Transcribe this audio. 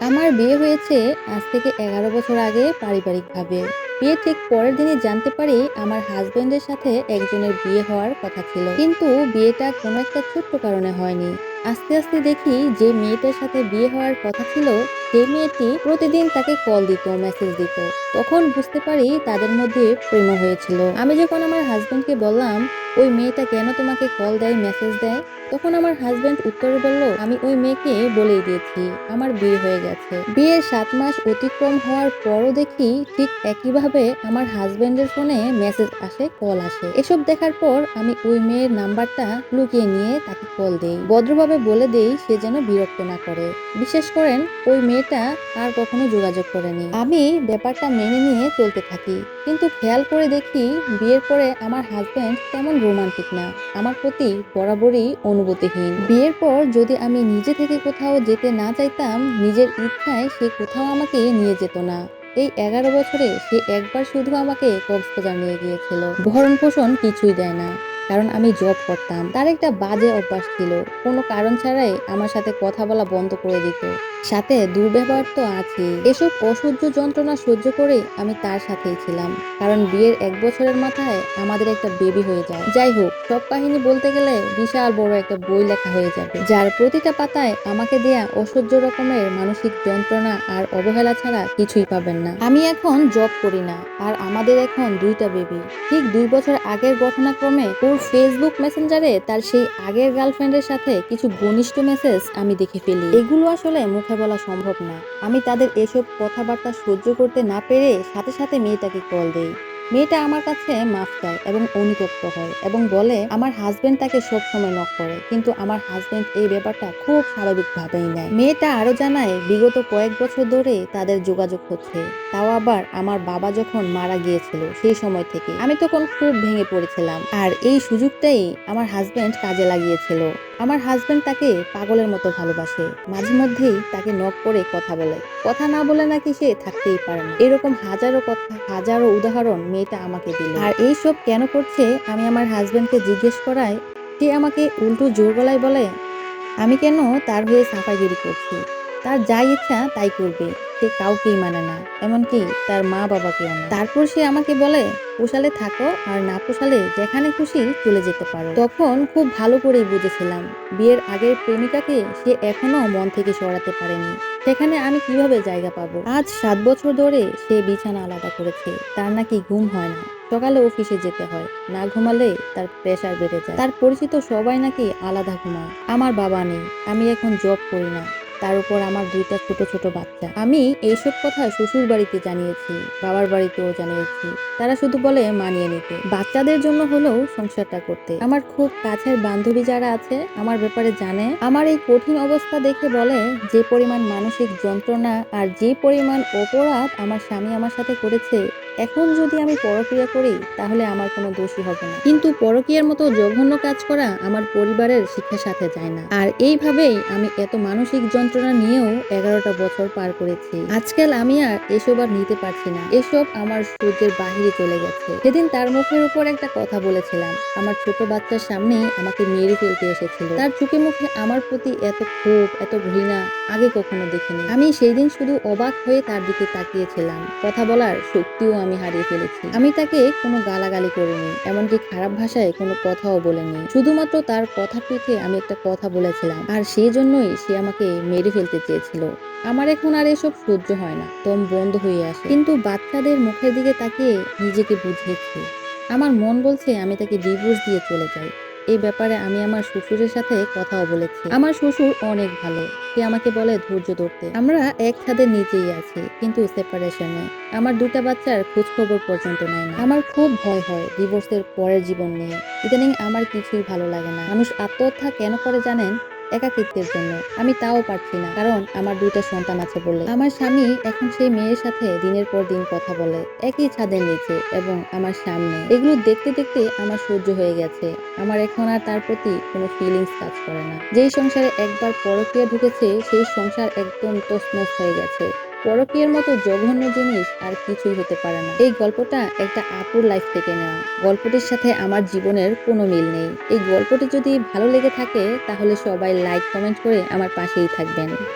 আমার বিয়ে হয়েছে আজ থেকে এগারো বছর আগে পারিবারিকভাবে। বিয়ে ঠিক পরের দিনই জানতে পারি আমার হাজবেন্ডের সাথে একজনের বিয়ে হওয়ার কথা ছিল। কিন্তু বিয়েটা কোনো একটা ছোট্ট কারণে হয়নি। আস্তে আস্তে দেখি যে মেয়েটার সাথে বিয়ে হওয়ার কথা ছিল সেই মেয়েটি প্রতিদিন তাকে কল দিত মেসেজ দিত। তখন বুঝতে পারি তাদের মধ্যে প্রেম হয়েছিল। আমি যখন আমার হাজবেন্ডকে বললাম, ওই মেয়েটা কেন তোমাকে কল দেয় মেসেজ দেয়? তখন আমার হাজবেন্ড উত্তরে বলল, আমি ওই মেয়েকে বলেই দিয়েছি, আমার বিয়ে হয়ে গেছে। বিয়ের সাত মাস অতিক্রম হওয়ার পরও দেখি ঠিক একইভাবে আমার হাজবেন্ডের ফোনে মেসেজ আসে কল আসে। এসব দেখার পর আমি ওই মেয়ের নাম্বারটা লুকিয়ে নিয়ে তাকে কল দেই। ভদ্রভাবে বলে দেই, সে যেন বিরক্ত না করে। বিশেষ করেন, ওই মেয়েটা আর কখনো যোগাযোগ করেনি। আমি ব্যাপারটা মেনে নিয়ে চলতে থাকি। কিন্তু খেয়াল করে দেখি, বিয়ের পরে আমার হাজবেন্ড তেমন রোমান্টিক না। আমার প্রতি বরাবরই অনুভূতিহীন। বিয়ের পর যদি আমি নিজে থেকে কোথাও যেতে না চাইতাম, নিজের ইচ্ছায় সে কোথাও আমাকে নিয়ে যেত না। এই এগারো বছরে সে একবার শুধু আমাকে কক্সবাজার নিয়ে গিয়েছিল। ভরণ পোষণ কিছুই দেয় না। কারণ আমি জব করতাম। তার একটা বাজে অভ্যাস ছিল। কোনো কারণ ছাড়াই আমার সাথে কথা বলা বন্ধ করে দিত। সাথে দুর্ব্যবহার তো আছে। এসব অসহ্য যন্ত্রণা সহ্য করে আমি তার সাথেই ছিলাম। কারণ বিয়ের এক বছরের মাথায় আমাদের একটা বেবি হয়ে যায়। যাই হোক, সব কাহিনী বলতে গেলে বিশাল বড় একটা বই লেখা হয়ে যাবে। যার প্রতিটা পাতায় আমাকে দেয়া অসহ্য রকমের মানসিক যন্ত্রণা আর অবহেলা ছাড়া কিছুই পাবেন না। আমি এখন জব করি না, আর আমাদের এখন দুইটা বেবি ঠিক দুই বছর আগের ঘটনাক্রমে ওর ফেসবুক মেসেঞ্জারে তার সেই আগের গার্লফ্রেন্ডের সাথে কিছু ঘনিষ্ঠ মেসেজ আমি দেখে ফেলি। এগুলো আসলে মুখে বলা সম্ভব না। আমি তাদের এসব কথাবার্তা সহ্য করতে না পেরে সাথে সাথে মেয়েটাকে কল দেই। মেয়েটা আমার কাছে মাফ চায় এবং অনুতপ্ত হয় এবং বলে, আমার হাজবেন্ড তাকে সব সময় নক করে, কিন্তু আমার হাজবেন্ড এই ব্যাপারটা খুব স্বাভাবিকভাবেই নেয়। মেয়েটা আরও জানায়, বিগত কয়েক বছর ধরে তাদের যোগাযোগ হচ্ছে। তাও আবার আমার বাবা যখন মারা গিয়েছিল সেই সময় থেকে। আমি তখন খুব ভেঙে পড়েছিলাম। আর এই সুযোগটাই আমার হাজবেন্ড কাজে লাগিয়েছিল। আমার হাজব্যান্ড তাকে পাগলের মতো ভালোবাসে। মাঝে মধ্যেই তাকে নক করে কথা বলে। কথা না বলে নাকি সে থাকতেই পারে না। এরকম হাজারো কথা, হাজারো উদাহরণ মেয়েটা আমাকে দিল। আর এই সব কেন করছে আমি আমার হাজব্যান্ডকে জিজ্ঞেস করায়, সে আমাকে উল্টো জোর গলায় বলে, আমি কেন তার হয়ে সাফাইগিরি করছি? তার যা ইচ্ছা তাই করবে। সে কাউকেই মানে না, এমনকি তার মা বাবাকেও না। তারপর সে আমাকে বলে, পোষালে থাকো আর না পোষালে যেখানে খুশি চলে যেতে পারো। তখন খুব ভালো করেই বুঝেছিলাম, বিয়ের আগের প্রেমিকাকে সে এখনও মন থেকে সরাতে পারেনি। সেখানে আমি কীভাবে জায়গা পাবো? আজ সাত বছর ধরে সে বিছানা আলাদা করেছে, তার নাকি ঘুম হয় না। সকালে অফিসে যেতে হয়, না ঘুমালে তার প্রেশার বেড়ে যায়। তার পরিচিত সবাই নাকি আলাদা ঘুমায়। আমার বাবা নেই, আমি এখন জব করি না। তার উপর আমার দুইটা ছোট ছোট বাচ্চা। আমি এইসব কথা শ্বশুর বাড়িতে জানিয়েছি, বাবার বাড়িতেও জানিয়েছি। তারা শুধু বলে মানিয়ে নিতে। বাচ্চাদের জন্য হলেও সংসারটা করতে। আমার খুব কাছের বান্ধবী যারা আছে, আমার ব্যাপারে জানে। আমার এই কঠিন অবস্থা দেখে বলে যে পরিমাণ মানসিক যন্ত্রণা আর যে পরিমাণ অপরাধ আমার স্বামী আমার সাথে করেছে এখন যদি আমি পরক্রিয়া করি, তাহলে আমার কোনো দোষী হবে না। কিন্তু পরক্রিয়ার মতো জঘন্য কাজ করা আমার পরিবারের শিক্ষার সাথে যায় না। আর এইভাবেই আমি এত মানসিক যন্ত্রণা নিয়েও এগারোটা বছর পার করেছি। আজকাল আমি আর এসব আর নিতে পারছি না। এসব আমার সূর্যের বাহিরে চলে গেছে। সেদিন তার মুখের উপর একটা কথা বলেছিলাম। আমার ছোট বাচ্চার সামনে আমাকে মেরে ফেলতে এসেছিল। তার চোখে মুখে আমার প্রতি এত ক্ষোভ, এত ঘৃণা আগে কখনো দেখিনি। আমি সেই দিন শুধু অবাক হয়ে তার দিকে তাকিয়েছিলাম। কথা বলার শক্তিও আমি হারিয়ে ফেলেছি। আমি তাকে কোনো গালাগালি করিনি, এমনকি খারাপ ভাষায় কোনো কথাও বলিনি। শুধুমাত্র তার কথা পেতে আমি একটা কথা বলেছিলাম, আর সেই জন্যই সে আমাকে মেরে ফেলতে চেয়েছিল। আমার এখন আর এসব সহ্য হয় না, দম বন্ধ হয়ে আসে। কিন্তু বাচ্চাদের মুখের দিকে তাকিয়ে নিজেকে বুঝিয়েছি। আমার মন বলছে আমি তাকে ডিভোর্স দিয়ে চলে যাই। এই ব্যাপারে আমি আমার শ্বশুরের সাথে কথাও বলেছি। আমার শ্বশুর অনেক ভালো। সে আমাকে বলে ধৈর্য ধরতে। আমরা এক ছাদের নিচেই আছি, কিন্তু সেপারেশনে আমার দুটা বাচ্চার খোঁজ খবর পর্যন্ত নেয় না আমার খুব ভয় হয় ডিভোর্সের পরের জীবন নিয়ে। ইদানিং আমার কিছুই ভালো লাগে না। মানুষ আত্মহত্যা কেন করে জানেন? একাকিত্বের জন্য। আমি তাও পারছি না, কারণ আমার দুইটা সন্তান আছে বলে। আমার স্বামী এখন সেই মেয়ের সাথে দিনের পর দিন কথা বলে, একই ছাদের নিচে এবং আমার সামনে। এগুলো দেখতে দেখতে আমার সহ্য হয়ে গেছে। আমার এখন আর তার প্রতি কোনো ফিলিংস কাজ করে না। যেই সংসারে একবার পরকিয়া ঢুকেছে, সেই সংসার একদম তছনছ হয়ে গেছে। পরকীয়ার মতো জঘন্য জিনিস আর কিছুই হতে পারে না। এই গল্পটা একটা আপুর লাইফ থেকে নেওয়া। গল্পটির সাথে আমার জীবনের কোনো মিল নেই। এই গল্পটি যদি ভালো লেগে থাকে, তাহলে সবাই লাইক কমেন্ট করে আমার পাশেই থাকবেন।